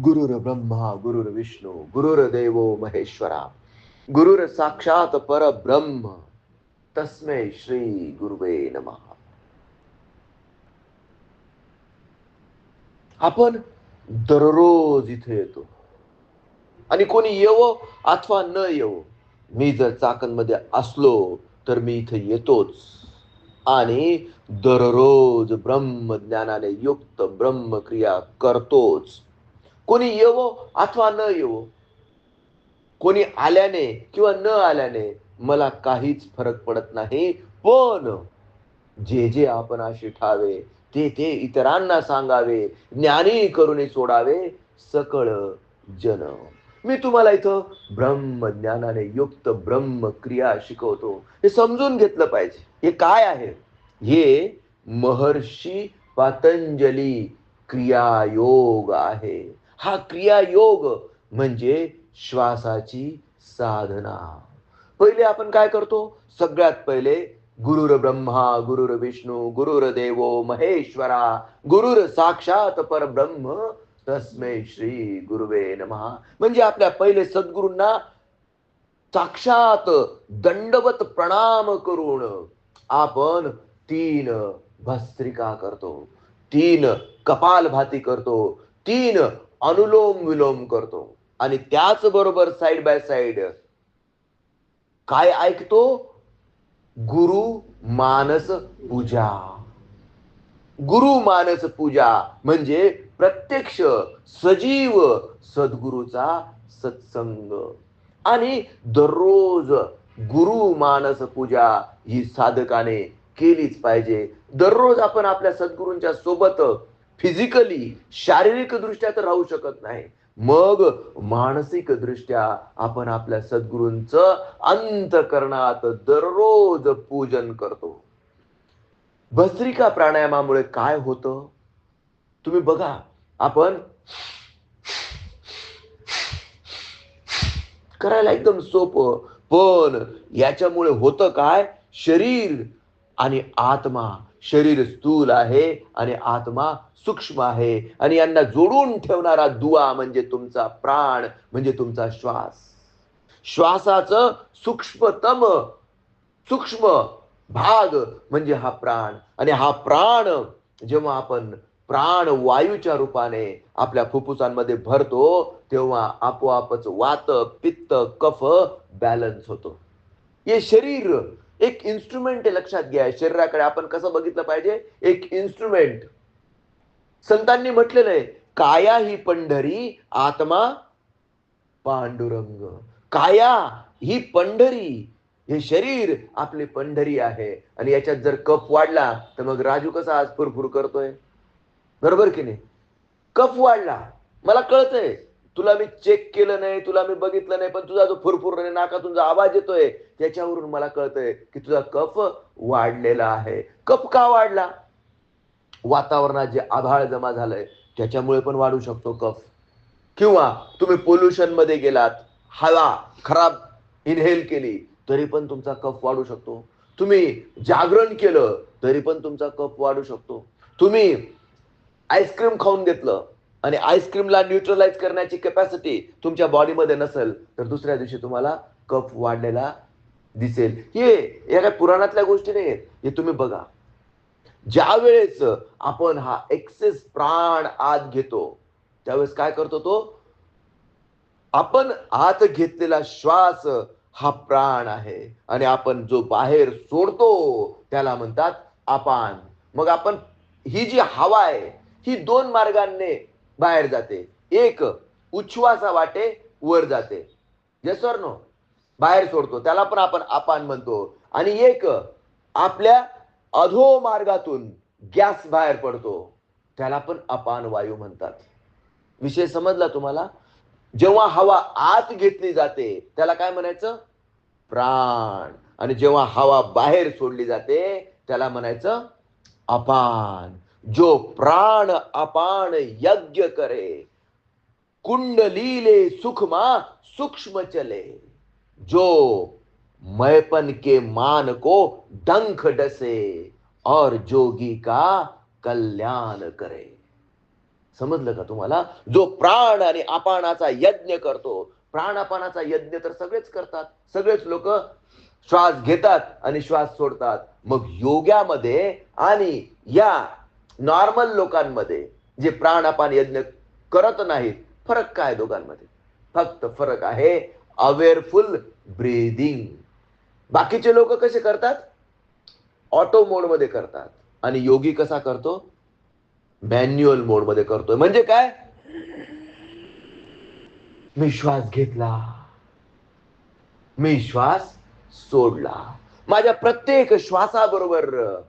गुरुर ब्रह्मा गुरुर विष्णू गुरुर देवो महेश्वरा गुरुर साक्षात परब्रह्म तस्मै श्री गुरुवे नमः. आपण दररोज इथे येतो. आणि कोणी येवो अथवा न येवो मी जर चाकणमध्ये असलो तर मी इथे येतोच. आणि दररोज ब्रह्मज्ञानाने युक्त ब्रह्मक्रिया करतोच. कोणी येवो अथवा न येवो कोणी आल्याने किंवा न आल्याने मला काहीच फरक पडत नाही. पण जे जे आपण अशी ठावे ते ते इतरांना सांगावे ज्ञानी करून सोडावे सकळ जन. मी तुम्हाला इथं ब्रह्मज्ञानाने युक्त ब्रह्म क्रिया शिकवतो. हे समजून घेतलं पाहिजे. हे काय आहे? हे महर्षी पातंजली क्रियायोग आहे. हा क्रियायोग म्हणजे श्वासाची साधना. पहिले आपण काय करतो? सगळ्यात पहिले गुरुर ब्रह्मा गुरुर विष्णू गुरुर देवो महेश्वरा गुरुर साक्षात परब्रह्म तस्मे श्री गुरुवे नमहा म्हणजे आपल्या पहिले सद्गुरूंना साक्षात दंडवत प्रणाम करून आपण तीन भस्त्रिका करतो तीन कपालभाती करतो तीन अनुलोम विलोम करतो. आणि त्याच बरोबर साइड बाय साइड काय ऐकतो? गुरु मानस पूजा. गुरु मानस पूजा म्हणजे प्रत्यक्ष सजीव सद्गुरूचा सत्संग. आणि दररोज गुरु मानस पूजा ही साधकाने केलीच पाहिजे. दररोज आपण आपल्या सद्गुरूंच्या सोबत फिजिकली शारीरिक दृष्ट्या तर राहू शकत नाही. मग मानसिक दृष्ट्या आपण आपल्या सद्गुरूंच अंतकरणात दररोज पूजन करतो. भस्त्रिका प्राणायामामुळे काय होतं? तुम्ही बघा आपण करायला एकदम सोपं पण याच्यामुळे होतं काय? शरीर आणि आत्मा शरीर स्थूल आहे आणि आत्मा सूक्ष्म आहे. आणि यांना जोडून ठेवणारा दुवा म्हणजे तुमचा प्राण म्हणजे तुमचा श्वास. श्वासाचं सूक्ष्मतम सूक्ष्म भाग म्हणजे हा प्राण. आणि हा प्राण जेव्हा आपण प्राण वायूच्या रूपाने आपल्या फुफ्फुसांमध्ये भरतो तेव्हा आपोआपच वात पित्त कफ बॅलन्स होतो. हे शरीर एक इन्स्ट्रुमेंट लक्षात घ्या शरीराकडे आपण कसं बघितलं पाहिजे? एक इन्स्ट्रुमेंट संतांनी म्हटलेलं आहे काया ही पंढरी आत्मा पांडुरंग. काया ही पंढरी. हे शरीर आपली पंढरी आहे. आणि याच्यात जर कप वाढला तर मग राजू कसा आज फुरफुर करतोय? बरोबर की नाही? कप वाढला. मला कळतंय. तुला मी चेक केलं नाही तुला मी बघितलं नाही पण तुझा जो फुरफुर नाकातून जो आवाज येतोय त्याच्यावरून मला कळतंय की तुझा कफ वाढलेला आहे. कफ का वाढला? वातावरणात जे आभाळ जमा झालंय त्याच्यामुळे पण वाढू शकतो कफ. किंवा तुम्ही पोल्युशनमध्ये गेलात हवा खराब इनहेल केली तरी पण तुमचा कफ वाढू शकतो. तुम्ही जागरण केलं तरी पण तुमचा कफ वाढू शकतो. तुम्ही आईस्क्रीम खाऊन घेतलं आणि आईस्क्रीमला न्यूट्रलाइज करण्याची कॅपॅसिटी तुमच्या बॉडीमध्ये नसेल तर दुसऱ्या दिवशी तुम्हाला कफ वाढलेला दिसेल. हे या काय पुराणातल्या गोष्टी नाही हे तुम्ही बघा. ज्या वेळेस आपण हा एक्सेस प्राण आत घेतो त्यावेळेस काय करतो तो? आपण आत घेतलेला श्वास हा प्राण आहे. आणि आपण जो बाहेर सोडतो त्याला म्हणतात अपान. मग आपण ही जी हवा आहे ही दोन मार्गांनी बाहेर जाते. एक उच्छ्वासा वाटे वर जाते. येस नो बाहेर सोडतो. त्याला पण आपण अपान म्हणतो. आणि एक आपल्या अधो मार्गातून गॅस बाहेर पडतो. त्याला पण अपान वायू म्हणतात. विषय समजला तुम्हाला? जेव्हा हवा आत घेतली जाते त्याला काय म्हणायचं? प्राण. आणि जेव्हा हवा बाहेर सोडली जाते त्याला म्हणायचं अपान. जो प्राण अपान यज्ञ करे कुंडलीले सुखमा सूक्ष्म चले जो मैपन के मान को डंख डसे और जोगी का कल्याण करे. समजलं का तुम्हाला? जो प्राण आणि अपानाचा यज्ञ करतो प्राण अपानाचा यज्ञ तर सगळेच करतात सगळेच लोक श्वास घेतात आणि श्वास सोडतात. मग योग्यामध्ये आणि या नॉर्मल लोकांमध्ये जे प्राण अपान यज्ञ करत नाहीत फरक काय दोघांमध्ये? फक्त फरक आहे अवेअरफुल ब्रीदिंग. बाकीचे लोक कसे करतात? ऑटो मोडमध्ये करतात. आणि योगी कसा करतो? मॅन्युअल मोडमध्ये करतोय. म्हणजे काय? मी श्वास घेतला. मी श्वास सोडला. माझ्या प्रत्येक श्वासाबरोबर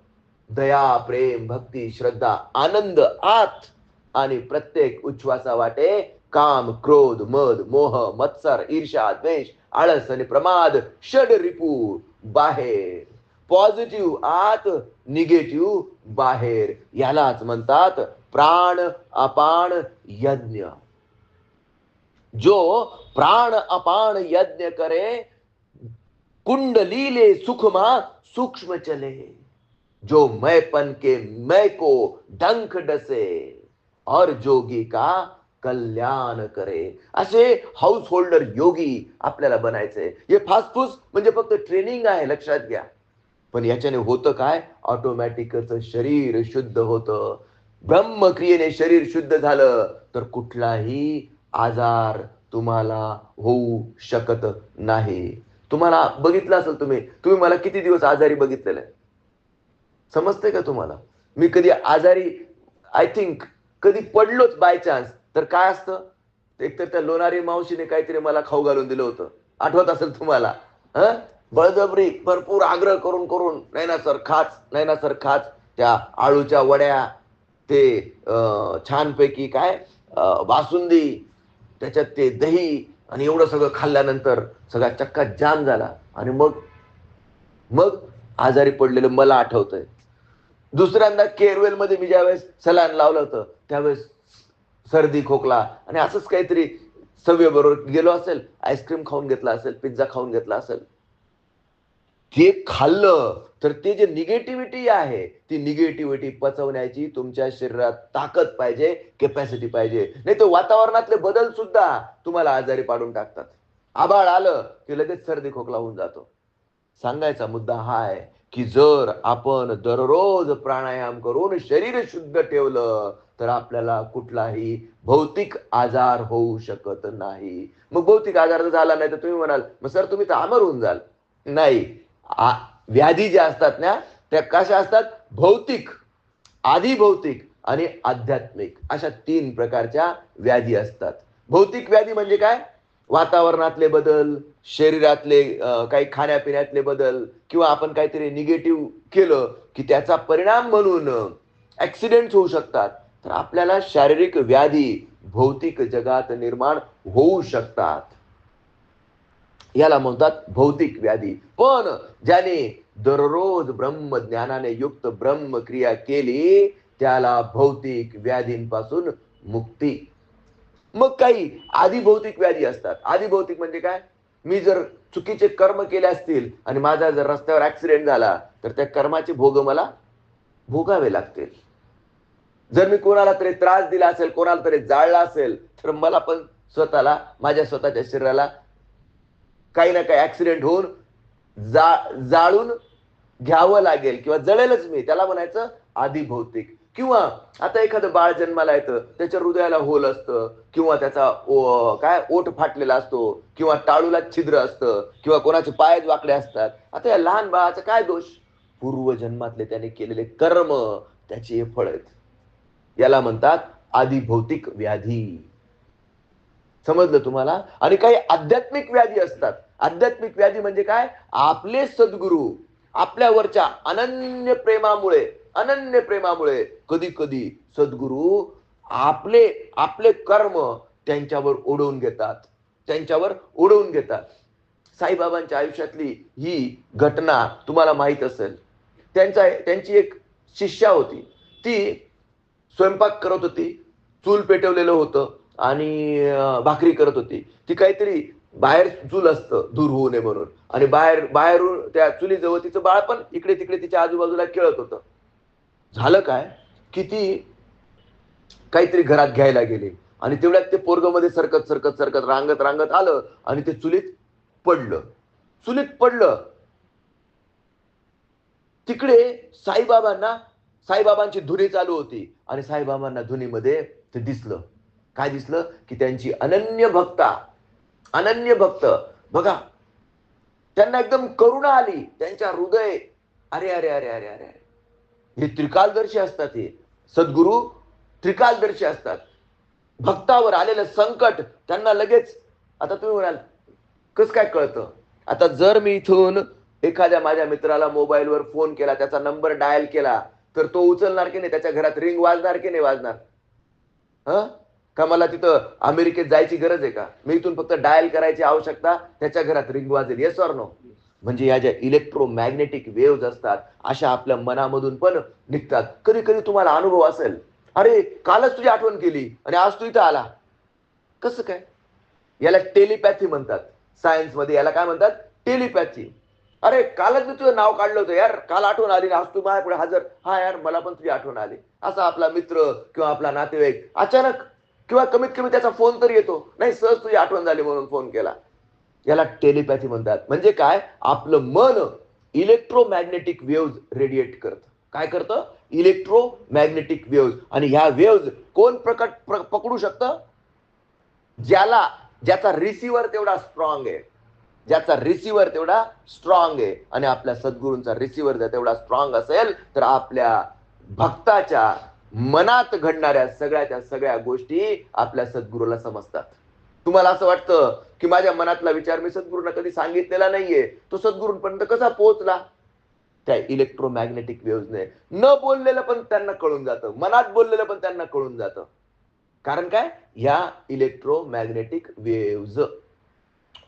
दया प्रेम भक्ती श्रद्धा आनंद आत आणि प्रत्येक उच्छ्वासा वाटे काम क्रोध मद मोह मत्सर ईर्षा द्वेष आळस आणि प्रमाद षड रिपू बाहेर. पॉझिटिव्ह आत निगेटिव्ह बाहेर. यालाच म्हणतात प्राण अपान यज्ञ. जो प्राण अपान यज्ञ करे कुंडलीले सुखमा सूक्ष्म चले. जो मैपन के मैं को डंक डसे और जोगी का कल्याण करे. असे हाऊस होल्डर योगी आपल्याला बनायचे. हे फासफूस म्हणजे फक्त ट्रेनिंग आहे लक्षात घ्या. पण याच्याने होतं काय? ऑटोमॅटिकच शरीर शुद्ध होतं. ब्रह्मक्रियेने शरीर शुद्ध झालं तर कुठलाही आजार तुम्हाला होऊ शकत नाही. तुम्हाला बघितलं असेल तुम्ही. तुम्ही मला किती दिवस आजारी बघितलेलं आहे? समजतंय का तुम्हाला? मी कधी आजारी आय थिंक कधी पडलोच बाय चान्स तर काय असतं? एकतर त्या लोणारी मावशीने काहीतरी मला खाऊ घालून दिलं होतं. आठवत असेल तुम्हाला? हं? बळजबरी भरपूर आग्रह करून करून नाही ना सर खाच नाही ना सर खाच. त्या आळूच्या वड्या ते अं, छानपैकी काय? बासुंदी त्याच्यात ते दही आणि एवढं सगळं खाल्ल्यानंतर सगळा चक्का जाम झाला. आणि मग मग आजारी पडलेलं मला आठवतंय. दुसऱ्यांदा केरवेलमध्ये मी ज्यावेळेस सलान लावलं होतं त्यावेळेस सर्दी खोकला आणि असंच काहीतरी सव्यबरोबर गेलो असेल आईस्क्रीम खाऊन घेतला असेल पिझ्झा खाऊन घेतला असेल. ते खाल्लं तर ते जे निगेटिव्हिटी आहे ती निगेटिव्हिटी पचवण्याची तुमच्या शरीरात ताकद पाहिजे कॅपॅसिटी पाहिजे. नाही तर वातावरणातले बदल सुद्धा तुम्हाला आजारी पाडून टाकतात. आबाळ आलं की लगेच सर्दी खोकला होऊन जातो. सांगायचा मुद्दा हा आहे की जर आपण दररोज प्राणायाम करून शरीर शुद्ध ठेवलं तर आपल्याला कुठलाही भौतिक आजार होऊ शकत नाही. मग भौतिक आजार जर झाला नाही तर तुम्ही म्हणाल मग सर तुम्ही तर अमर होऊन जाल. नाही. व्याधी ज्या असतात ना त्या कशा असतात? भौतिक आधी भौतिक आणि आध्यात्मिक. अशा तीन प्रकारच्या व्याधी असतात. भौतिक व्याधी म्हणजे काय? वातावरणातले बदल शरीरातले काही खाण्यापिण्यातले बदल किंवा आपण काहीतरी निगेटिव्ह केलं की त्याचा परिणाम म्हणून ऍक्सिडेंट होऊ शकतात. तर आपल्याला शारीरिक व्याधी भौतिक जगात निर्माण होऊ शकतात. याला म्हणतात भौतिक व्याधी. पण ज्याने दररोज ब्रह्मज्ञानाने युक्त ब्रह्मक्रिया केली त्याला भौतिक व्याधींपासून मुक्ती मग काही आधी भौतिक व्याधी असतात. आधी भौतिक म्हणजे काय? मी जर चुकीचे कर्म केले असतील आणि माझा जर रस्त्यावर ऍक्सिडेंट झाला तर त्या कर्माचे भोग मला भोगावे लागतील. जर मी कोणाला तरी त्रास दिला असेल कोणाला तरी जाळला असेल तर मला पण स्वतःला माझ्या स्वतःच्या शरीराला काही ना काही ऍक्सिडेंट होऊन जा जाळून घ्यावं लागेल किंवा जळेलच मी. त्याला म्हणायचं आधी भौतिक किंवा आता एखादं बाळ जन्माला येतं त्याच्या हृदयाला होल असतं किंवा त्याचा काय ओठ फाटलेला असतो किंवा टाळूला छिद्र असतं किंवा कोणाचे पायच वाकडे असतात आता या लहान बाळाचा काय दोष? पूर्वजन्मातले त्याने केलेले कर्म त्याचे हे फळ आहेत. याला म्हणतात आधी भौतिक व्याधी. समजलं तुम्हाला? आणि काही आध्यात्मिक व्याधी असतात. आध्यात्मिक व्याधी म्हणजे काय? आपले सद्गुरू आपल्यावरच्या अनन्य प्रेमामुळे अनन्य प्रेमामुळे कधी कधी सद्गुरू आपले आपले कर्म त्यांच्यावर ओढवून घेतात. त्यांच्यावर ओढवून घेतात. साईबाबांच्या आयुष्यातली ही घटना तुम्हाला माहीत असेल. त्यांचा त्यांची एक शिष्या होती. ती स्वयंपाक करत होती चूल पेटवलेलं होतं आणि भाकरी करत होती. ती काहीतरी बाहेर चूल असतं दूर होऊ नये म्हणून. आणि बाहेर बाहेरून त्या चुलीजवळ तिचं बाळ पण इकडे तिकडे तिच्या आजूबाजूला खेळत होतं. झालं काय? की ती काहीतरी घरात घ्यायला गेले. आणि तेवढ्यात ते पोरगमध्ये सरकत सरकत सरकत रांगत रांगत आलं आणि ते चुलीत पडलं. चुलीत पडलं. तिकडे साईबाबांना साईबाबांची धुनी चालू होती. आणि साईबाबांना धुनीमध्ये ते दिसलं. काय दिसलं? की त्यांची अनन्य भक्ता अनन्य भक्त. बघा त्यांना एकदम करुणा आली. त्यांच्या हृदय अरे अरे अरे अरे अरे अरे. हे त्रिकालदर्शी असतात हे. सद्गुरू त्रिकालदर्शी असतात. भक्तावर आलेलं संकट त्यांना लगेच आता तुम्ही म्हणाल कस काय कळतं? आता जर मी इथून एखाद्या माझ्या मित्राला मोबाईलवर फोन केला त्याचा नंबर डायल केला तर तो उचलणार की नाही? त्याच्या घरात रिंग वाजणार की नाही वाजणार? ह? का मला तिथं अमेरिकेत जायची गरज आहे का? मी इथून फक्त डायल करायची आवश्यकता त्याच्या घरात रिंग वाजेल. येस ऑर नो म्हणजे या ज्या इलेक्ट्रोमॅग्नेटिक वेव्ज असतात अशा आपल्या मनामधून पण निघतात. कधी कधी तुम्हाला अनुभव असेल अरे कालच तुझी आठवण केली आणि आज तू इथं आला. कसं काय? याला टेलिपॅथी म्हणतात. सायन्समध्ये याला काय म्हणतात? टेलिपॅथी अरे कालच मी तुझं नाव काढलं होतं यार. काल आठवण आली आज तू माझ्यापुढे हजर. हा यार मला पण तुझी आठवण आली. असा आपला मित्र किंवा आपला नातेवाईक अचानक किंवा कमीत कमी त्याचा फोन तर येतो. नाही सहज तुझी आठवण झाली म्हणून फोन केला. याला टेलिपॅथी म्हणतात. म्हणजे काय? आपलं मन इलेक्ट्रोमॅग्नेटिक वेव्ह रेडिएट करतं. काय करतं? इलेक्ट्रोमॅग्नेटिक वेव्ह आणि ह्या वेव्ज कोण प्रकट प्र- पकडू शकतं? ज्याला ज्याचा रिसिव्हर तेवढा स्ट्रॉंग आहे. ज्याचा रिसिव्हर तेवढा स्ट्रॉंग आहे. आणि आपल्या सद्गुरूंचा रिसिव्हर जर तेवढा स्ट्रॉंग असेल तर आपल्या भक्ताच्या मनात घडणाऱ्या सगळ्या त्या सगळ्या गोष्टी आपल्या सद्गुरूला समजतात. तुम्हाला असं वाटतं की माझ्या मनातला विचार मी सद्गुरूंना कधी सांगितलेला नाहीये. तो सद्गुरूंपर्यंत कसा पोहोचला? त्या इलेक्ट्रोमॅग्नेटिक वेव्हने न. बोललेलं पण त्यांना कळून जातं. मनात बोललेलं पण त्यांना कळून जातं. कारण काय? ह्या इलेक्ट्रोमॅग्नेटिक वेव्ज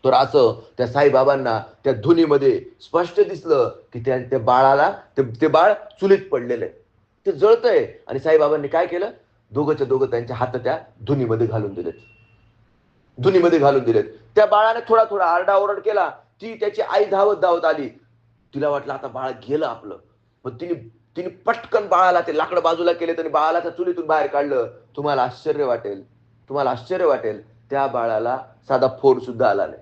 तर असं त्या साईबाबांना त्या धुनीमध्ये स्पष्ट दिसलं की त्या त्या बाळाला ते ते बाळ चुलीत पडलेलं आहे. ते जळतंय. आणि साईबाबांनी काय केलं? दोघंच्या दोघं त्यांच्या हात त्या धुनीमध्ये घालून दिलेत. धुनीमध्ये घालून दिलेत. त्या बाळाने थोडा थोडा आरडाओरड केला ती त्याची आई धावत धावत आली. तिला वाटलं आता बाळ गेलं आपलं. मग तिने तिने पटकन बाळाला ते लाकडं बाजूला केले तरी बाळाला त्या चुलीतून बाहेर काढलं. तुम्हाला आश्चर्य वाटेल तुम्हाला आश्चर्य वाटेल त्या बाळाला साधा फोड सुद्धा आला नाही.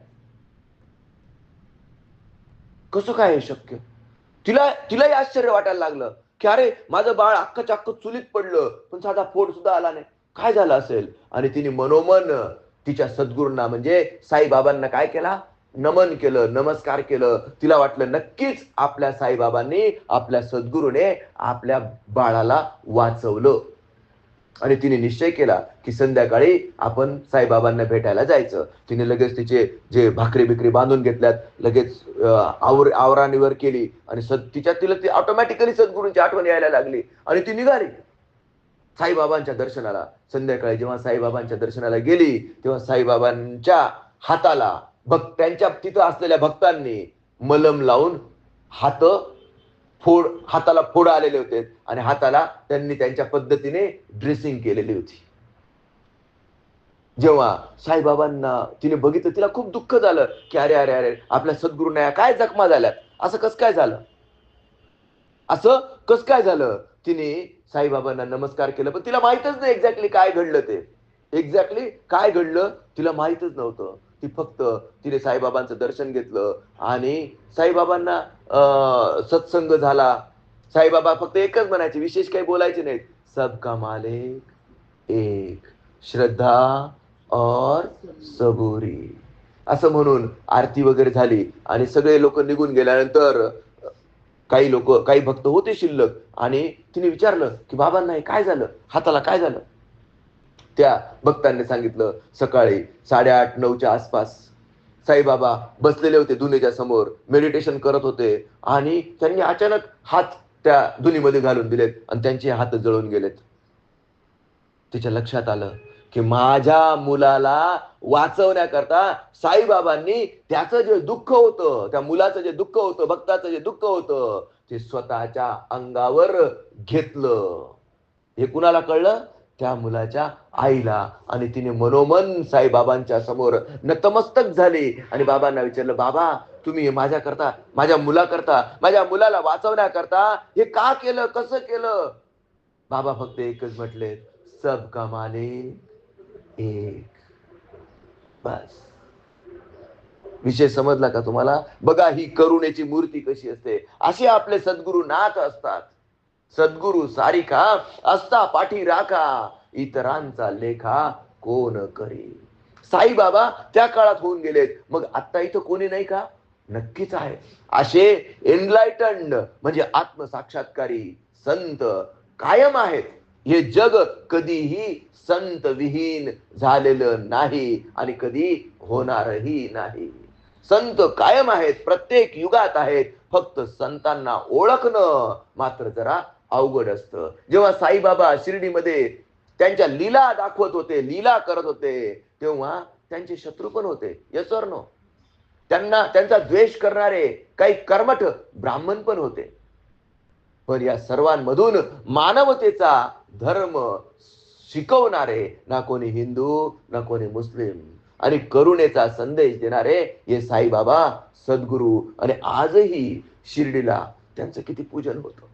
कसं काय हे शक्य? तिला तिलाही आश्चर्य वाटायला लागलं की अरे माझं बाळ अख्खच्या चक्क चुलीत पडलं पण साधा फोड सुद्धा आला नाही. काय झालं असेल? आणि तिने मनोमन तिच्या सद्गुरूंना म्हणजे साईबाबांना काय केला? नमन केलं नमस्कार केलं. तिला वाटलं नक्कीच आपल्या साईबाबांनी आपल्या सद्गुरूने आपल्या बाळाला वाचवलं. आणि तिने निश्चय केला की संध्याकाळी आपण साईबाबांना भेटायला जायचं. तिने लगेच तिचे जे भाकरी बिकरी बांधून घेतल्यात लगेच आवर आवरानिवर केली. आणि सद तिच्या तिला ती ऑटोमॅटिकली सद्गुरूंची आठवण यायला लागली. आणि ती निघाली. साईबाबांच्या दर्शनाला. संध्याकाळी जेव्हा साईबाबांच्या दर्शनाला गेली तेव्हा साईबाबांच्या हाताला भक्त त्यांच्या तिथं असलेल्या भक्तांनी मलम लावून हात फोड हाताला फोड आलेले होते आणि हाताला त्यांनी त्यांच्या पद्धतीने ड्रेसिंग केलेली होती. जेव्हा साईबाबांना तिने बघितलं तिला खूप दुःख झालं की अरे अरे अरे आपल्या सद्गुरूंना या काय जखमा झाल्यात? असं कसं काय झालं? असं कसं काय झालं? तिने साईबाबांना नमस्कार केलं पण तिला माहितच नाही एक्झॅक्टली काय घडलं ते. एक्झॅक्टली काय घडलं तिला माहितच नव्हतं. ती फक्त तिने साईबाबांचं दर्शन घेतलं आणि साईबाबांना सत्संग झाला. साईबाबा फक्त एकच म्हणायचे विशेष काही बोलायचे नाहीत. सबका मालिक एक श्रद्धा और सबुरी. असं म्हणून आरती वगैरे झाली आणि सगळे लोक निघून गेल्यानंतर काही लोक काही भक्त होते शिल्लक आणि तिने विचारलं की बाबांना हे काय झालं? हाताला काय झालं? त्या भक्तांनी सांगितलं सकाळी साडेआठ नऊच्या आसपास साईबाबा बसलेले होते दुनीच्या समोर मेडिटेशन करत होते आणि त्यांनी अचानक हात त्या धुनीमध्ये घालून दिलेत आणि त्यांचे हात जळून गेलेत. तिच्या लक्षात आलं की माझ्या मुलाला वाचवण्याकरता साईबाबांनी त्याचं जे दुःख होतं त्या मुलाचं जे दुःख होतं भक्ताचं जे दुःख होतं ते स्वतःच्या अंगावर घेतलं. हे कुणाला कळलं? त्या मुलाच्या आईला. आणि तिने मनोमन साईबाबांच्या समोर नतमस्तक झाली. आणि बाबांना विचारलं बाबा तुम्ही माझ्याकरता माझ्या करता माझ्या मुलाकरता माझ्या मुलाला वाचवण्याकरता हे का केलं? कसं केलं? बाबा फक्त एकच म्हटले सब मालिक एक बस. विषय समजला का तुम्हाला? बघा ही करुणेची मूर्ती कशी असते. असे आपले सद्गुरु नाथ असतात. सद्गुरु सारिका असता पाठी राखा इतरांचा लेखा कोण करी? साईबाबा त्या काळात होऊन गेलेत. मग आता इथं कोणी नाही का? नक्कीच आहे. असे एनलाइटंड म्हणजे आत्मसाक्षात्कारी संत कायम आहेत. हे जग कधीही संत विहीन झालेलं नाही आणि कधी होणारही नाही. संत कायम आहेत प्रत्येक युगात आहेत फक्त संतांना ओळखणं मात्र जरा अवघड असतं. जेव्हा साईबाबा शिर्डीमध्ये त्यांच्या लीला दाखवत होते लीला करत होते तेव्हा त्यांचे शत्रू पण होते यसर नो त्यांना त्यांचा द्वेष करणारे काही कर्मठ ब्राह्मण पण होते. पण या सर्वांमधून मानवतेचा धर्म शिकवणारे ना कोणी हिंदू ना कोणी मुस्लिम. आणि करुणेचा संदेश देणारे हे साईबाबा सद्गुरू आणि आजही शिर्डीला त्यांचं किती पूजन होतं.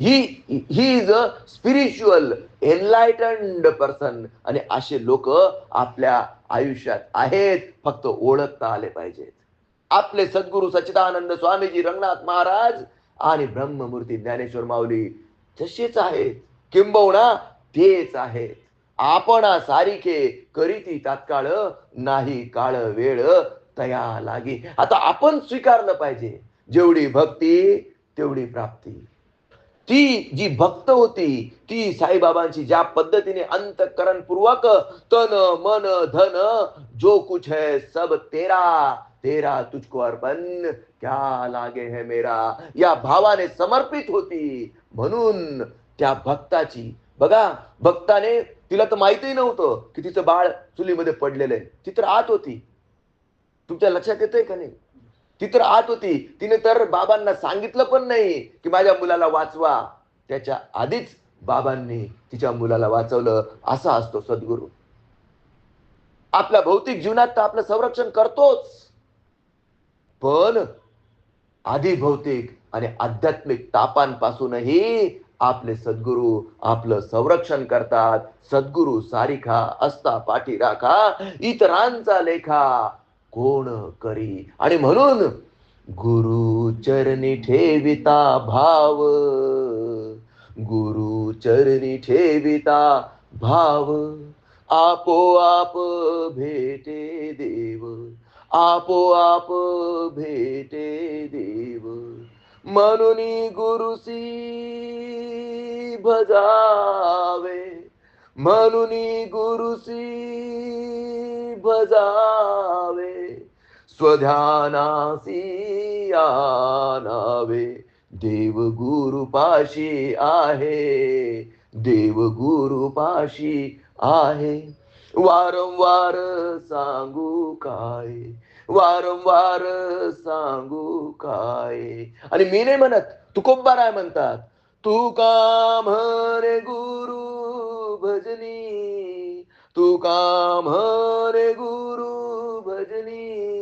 He he is a spiritual enlightened person आणि असे लोक आपल्या आयुष्यात आहेत फक्त ओळखता आले पाहिजेत. आपले सद्गुरू सच्चिदानंद स्वामीजी रंगनाथ महाराज आणि ब्रह्ममूर्ती ज्ञानेश्वर माऊली तसेच आहेत किंबहुना तेच आहेत. आपण सारिके करीती तात्काळ नाही काळ वेळ तया लागी. आता आपण स्वीकारलं पाहिजे. जेवढी भक्ती तेवढी प्राप्ती. ती जी भक्त होती ती साईबाबांची ज्या पद्धतीने अंतकरणपूर्वक तन मन धन जो कुछ है सब तेरा तेरा तुझको अर्पण क्या लागे है मेरा? या भावाने समर्पित होती. म्हणून त्या भक्ताची बघा भक्ताने तिला तर माहितही नव्हतं की तिचं बाळ चुलीमध्ये पडलेलं आहे. ती तर आत होती. तुमच्या लक्षात येतंय का नाही? ती तर आत होती. तिने तर बाबांना सांगितलं पण नाही की माझ्या मुलाला वाचवा. त्याच्या आधीच बाबांनी तिच्या मुलाला वाचवलं. असा असतो सद्गुरू. आपल्या भौतिक जीवनात तर आपलं संरक्षण करतोच. पण आधी भौतिक आणि आध्यात्मिक तापांपासूनही आपले सद्गुरू आपलं संरक्षण करतात. सद्गुरू सारिखा असता पाठी राखा इतरांचा लेखा कोण करी? आणि म्हणून गुरु चरणी ठेविता भाव. गुरु चरणी ठेविता भाव. आपोआप भेटे देव. आपोआप भेटे देव. म्हणून गुरुसी भजावे. म्हणून गुरुसी भजावे. स्वध्यानासी आनावे देव गुरु पाशी आहे. देव गुरु पाशी आहे. वारंवार सांगू काय? वारंवार सांगू काय? आणि मी नाही म्हणत तुकोबाराय म्हणतात. तू का म्हणे गुरु भजनी. तू का म्हणे गुरु भजनी.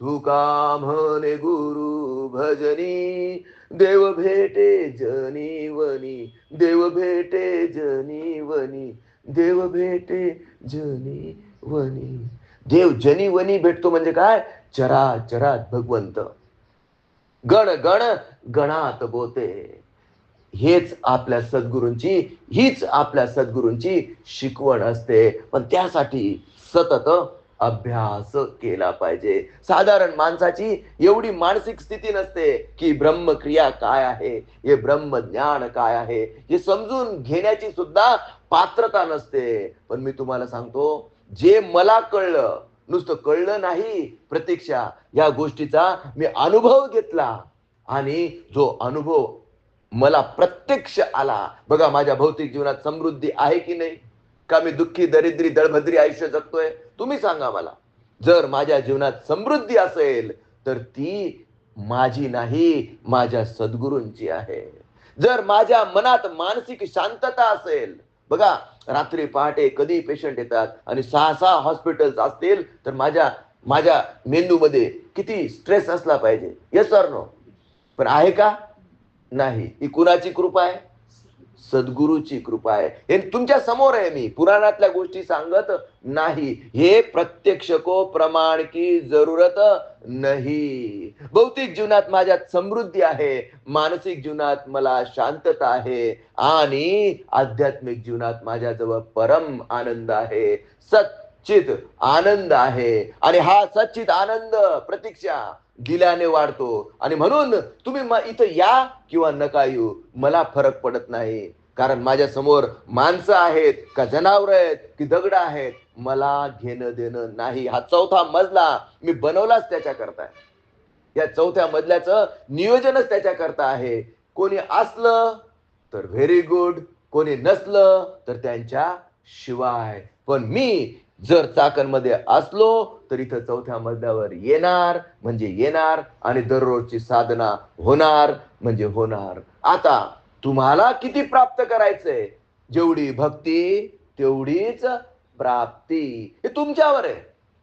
तू का म्हणे गुरु भजनी. देव भेटे जनीवनी देव भेटे जनीवनी देव भेटे जनीवनी देव जनीवनी भेटतो म्हणजे काय? चरा चरात भगवंत. गण गण गणात बोते. हेच आपल्या सद्गुरूंची हीच आपल्या सद्गुरूंची शिकवण असते. पण त्यासाठी सतत अभ्यास केला पाहिजे. साधारण माणसाची एवढी मानसिक स्थिती नसते की ब्रह्मक्रिया काय आहे? हे ब्रह्मज्ञान काय आहे? हे समजून घेण्याची सुद्धा पात्रता नसते. पण मी तुम्हाला सांगतो जे मला कळलं नुसतं कळलं नाही प्रतीक्षा या गोष्टीचा मी अनुभव घेतला. आणि जो अनुभव मला प्रत्यक्ष आला बघा माझ्या भौतिक जीवनात समृद्धी आहे की नाही? का मी दुःखी दरिद्री दळभद्री आयुष्य जगतोय? तुम्ही सांगा मला. जर माझ्या जीवनात समृद्धी असेल तर ती माझी नाही माझ्या सद्गुरूंची आहे. जर माझ्या मनात मानसिक शांतता असेल बघा रात्री पहाटे कधी पेशंट येतात आणि सहा सहा हॉस्पिटल्स असतील तर माझ्या माझ्या मेंदूमध्ये किती स्ट्रेस असला पाहिजे. येस सर नो पण आहे का? नाही. ही कुणाची कृपा आहे? सद्गुरूची कृपा आहे. हे तुमच्यासमोर आहे मी. पुराणातल्या गोष्टी सांगत नाही. हे प्रत्यक्ष को प्रमाण की जरूरत नाही. भौतिक जीवनात माझ्यात समृद्धी आहे. मानसिक जीवनात मला शांतता आहे. आणि आध्यात्मिक जीवनात माझ्याजवळ परम आनंद आहे. सच्चित आनंद आहे. आणि हा सच्चित आनंद प्रतीक्षा दिल्याने वाढतो. आणि म्हणून तुम्ही इथं या किंवा नका येऊ. मला फरक पडत नाही. कारण माझ्यासमोर माणसं आहेत का जनावर आहेत की दगड आहेत मला घेणं देणं नाही. हा चौथा मजला मी बनवलाच त्याच्या करता या चौथ्या मजल्याचं नियोजनच त्याच्या करता आहे. कोणी असलं तर व्हेरी गुड कोणी नसलं तर त्यांच्या शिवाय. पण मी जर चाकणमध्ये असलो तर इथं चौथ्या मजल्यावर येणार म्हणजे येणार आणि दररोजची साधना होणार म्हणजे होणार. आता तुम्हाला किती प्राप्त करायचंय? जेवढी भक्ती तेवढीच प्राप्ती. हे तुमच्यावर आहे.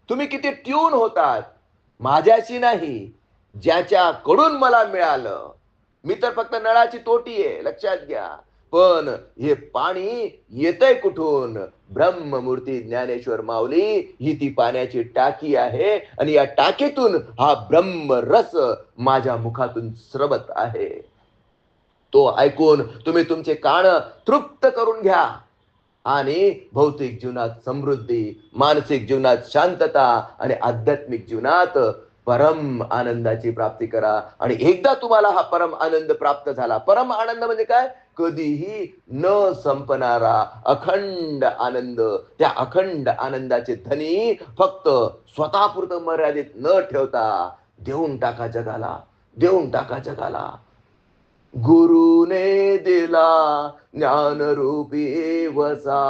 तुम्ही किती ट्यून होतात? माझ्याशी नाही ज्याच्याकडून मला मिळालं. मी तर फक्त नळाची तोटी आहे लक्षात घ्या. पण हे पाणी येतंय कुठून? ब्रह्ममूर्ती ज्ञानेश्वर माऊली ही ती पाण्याची टाकी आहे आणि या टाकीतून हा ब्रह्म रस माझ्या मुखातून स्रवत आहे. तो ऐकून तुम्ही तुमचे कान तृप्त करून घ्या आणि भौतिक जीवनात समृद्धी मानसिक जीवनात शांतता आणि आध्यात्मिक जीवनात परम आनंदाची प्राप्ती करा. आणि एकदा तुम्हाला हा परम आनंद प्राप्त झाला. परम आनंद म्हणजे काय? कधीही न संपणारा अखंड आनंद त्या अखंड आनंदाचे धनी फक्त स्वतःपुरतं मर्यादित न ठेवता देऊन टाका जगाला देऊन टाका जगाला. गुरुने दिला ज्ञानरूपी वसा.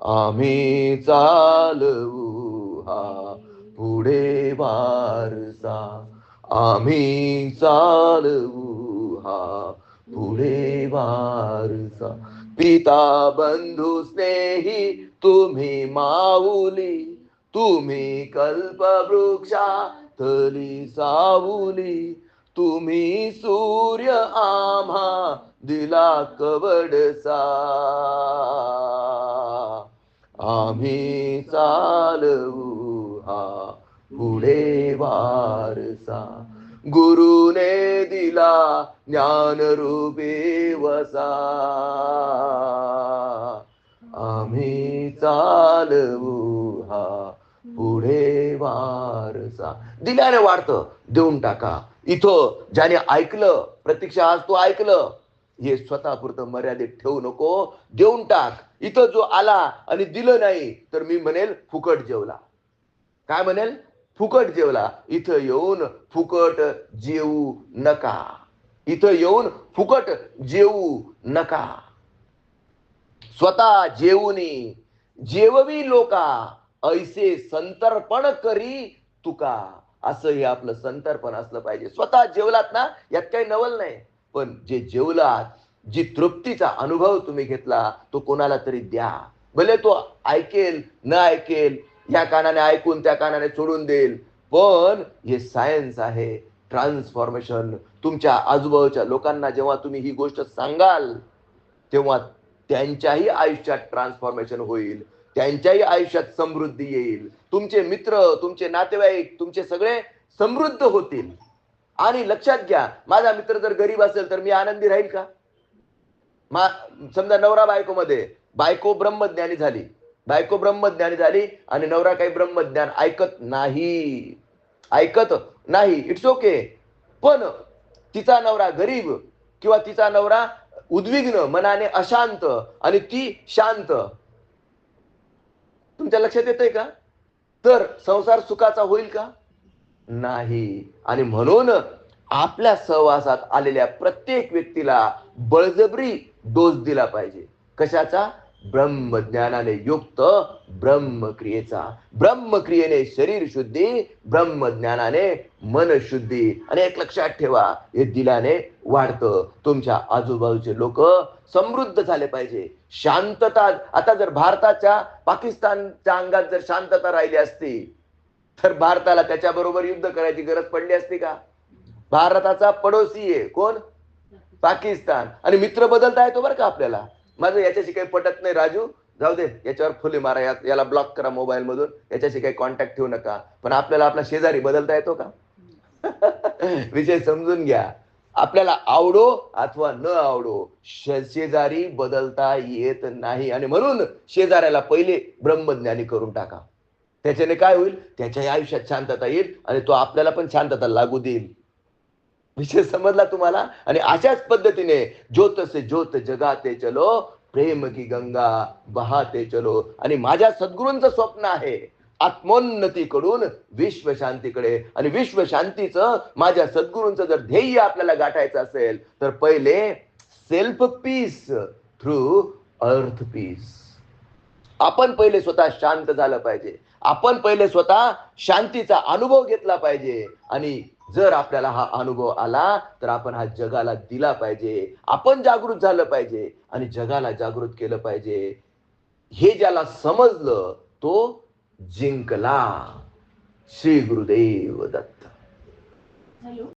आम्ही चालवू हा पुढे वारसा. आम्ही चालवू पुढे वारसा. पिता बंधू स्नेही तुम्ही माऊली तुम्ही कल्पवृक्षा तली सावली. तुम्ही सूर्य आम्हा दिला कवडसा. आम्ही चालवू हा पुढे वारसा. गुरुने दिला ज्ञानरूपी वसा आम्ही चालवू हा पुढे वारसा दिल्याने वाढतं देऊन टाका इथं ज्याने ऐकलं प्रतीक्षा आज तू ऐकलं हे स्वतःपुरतं मर्यादित ठेवू नको देऊन टाक इथं जो आला आणि दिलं नाही तर मी म्हणेल फुकट जेवला काय म्हणेल फुकट जेवला इथं येऊन फुकट जेवू नका. इथं येऊन फुकट जेवू नका. स्वतः जेवूनी जेववी लोका ऐसे संतर्पण करी तुका. असं हे आपलं संतर्पण असलं पाहिजे. स्वतः जेवलात ना यात काही नवल नाही. पण जे जेवलात जी तृप्तीचा अनुभव तुम्ही घेतला तो कोणाला तरी द्या. भले तो ऐकेल न ऐकेल या कानाने ऐकून त्या कानाने सोडून देईल. पण हे सायन्स आहे. ट्रान्सफॉर्मेशन तुमच्या आजूबाजूच्या लोकांना जेव्हा तुम्ही ही गोष्ट सांगाल तेव्हा त्यांच्याही आयुष्यात ट्रान्सफॉर्मेशन होईल. त्यांच्याही आयुष्यात समृद्धी येईल. तुमचे मित्र तुमचे नातेवाईक तुमचे सगळे समृद्ध होतील. आणि लक्षात घ्या माझा मित्र जर गरीब असेल तर मी आनंदी राहील का? मा समजा नवरा बायको मध्ये बायको ब्रह्मज्ञानी झाली. बायको ब्रह्मज्ञानी झाली आणि नवरा काही ब्रह्मज्ञान ऐकत नाही. ऐकत नाही. इट्स ओके पण तिचा नवरा गरीब किंवा तिचा नवरा उद्विग्न मनाने अशांत आणि ती शांत. तुमच्या लक्षात येतंय का? तर संसार सुखाचा होईल का? नाही. आणि म्हणून आपल्या सहवासात आलेल्या प्रत्येक व्यक्तीला बळजबरी डोस दिला पाहिजे. कशाचा? ब्रह्मज्ञानाने युक्त ब्रह्मक्रियेचा ब्रह्मक्रियेने शरीर शुद्धी ब्रह्मज्ञानाने मन शुद्धी. आणि एक लक्षात ठेवा हे दिल्याने वाढतं. तुमच्या आजूबाजूचे लोक समृद्ध झाले पाहिजे. शांतता आता जर भारताच्या पाकिस्तानच्या अंगात जर शांतता राहिली असती तर भारताला त्याच्याबरोबर युद्ध करायची गरज पडली असती का? भारताचा पडोसी आहे. कोण? पाकिस्तान. आणि मित्र बदलता येतो बरं का आपल्याला? माझं याच्याशी काही पटत नाही राजू. जाऊ दे याच्यावर फुले मारा याला ब्लॉक करा मोबाईल मधून. याच्याशी काही कॉन्टॅक्ट ठेवू नका. पण आपल्याला आपला शेजारी बदलता येतो का? विषय समजून घ्या. आपल्याला आवडो अथवा न आवडो शे- शेजारी बदलता येत नाही. आणि म्हणून शेजाऱ्याला पहिले ब्रह्मज्ञानी करून टाका. त्याच्याने काय होईल? त्याच्याही आयुष्यात शांतता येईल आणि तो आपल्याला पण शांतता लागू देईल. विषय समजला तुम्हाला? आणि अशाच पद्धतीने ज्योत से ज्योत जगाते चलो प्रेम की गंगा बहाते चलो. आणि माझ्या सद्गुरूंचं स्वप्न आहे आत्मोन्नतीकडून विश्वशांतीकडे आणि विश्वशांतीचं माझ्या सद्गुरूंचं जर ध्येय आपल्याला गाठायचं असेल तर पहिले self peace through earth peace आपण पहिले स्वतः शांत झालं पाहिजे. आपण पहिले स्वतः शांतीचा अनुभव घेतला पाहिजे. आणि जर आपल्याला हा अनुभव आला तर आपण हा जगाला दिला पाहिजे. आपण जागृत झालं पाहिजे आणि जगाला जागृत केलं पाहिजे. हे ज्याला समजलं तो जिंकला. श्री गुरुदेव दत्त.